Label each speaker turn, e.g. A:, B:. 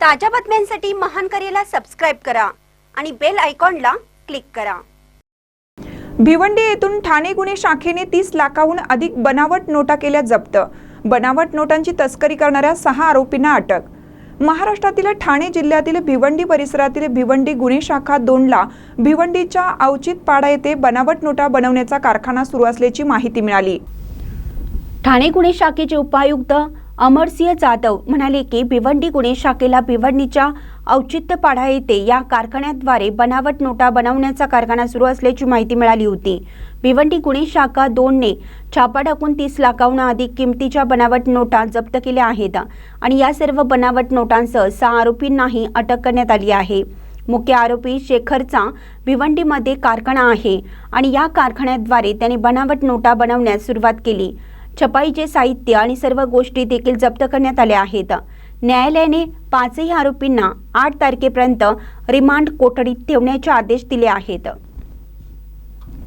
A: ताज्या बातम्यांसाठी महान करेला सबस्क्राईब करा आणि बेल आयकॉनला क्लिक करा.
B: भिवंडी येथून ठाणे गुन्हे शाखेने तीस लाखाहून अधिक बनावट नोटा केल्या जप्त. बनावट नोटांची तस्करी करणाऱ्या सहा आरोपींना अटक. महाराष्ट्रातील ठाणे जिल्ह्यातील भिवंडी परिसरातील भिवंडी गुन्हे शाखा दोनला भिवंडीच्या अवचित पाडा येथे बनावट नोटा बनवण्याचा कारखाना सुरू असल्याची माहिती मिळाली.
A: ठाणे गुन्हे शाखेचे उपायुक्त अमरसिंह जाधव म्हणाले की भिवंडी गुन्हे शाखेला भिवंडीच्या औचित्यपाडा येथे या कारखान्याद्वारे बनावट नोटा बनवण्याचा कारखाना सुरू असल्याची माहिती मिळाली होती. भिवंडी गुन्हे शाखा दोनने छापा टाकून तीस लाखाहून अधिक किमतीच्या बनावट नोटा जप्त केल्या आहेत आणि या सर्व बनावट नोटांसह सहा आरोपींनाही अटक करण्यात आली आहे. मुख्य आरोपी शेखरचा भिवंडीमध्ये कारखाना आहे आणि या कारखान्याद्वारे त्याने बनावट नोटा बनवण्यास सुरुवात केली. छपाईचे साहित्य आणि सर्व गोष्टी देखील जप्त करण्यात आल्या आहेत. न्यायालयाने पाचही आरोपींना आठ तारखेपर्यंत रिमांड कोठडीत ठेवण्याचे आदेश दिले आहेत.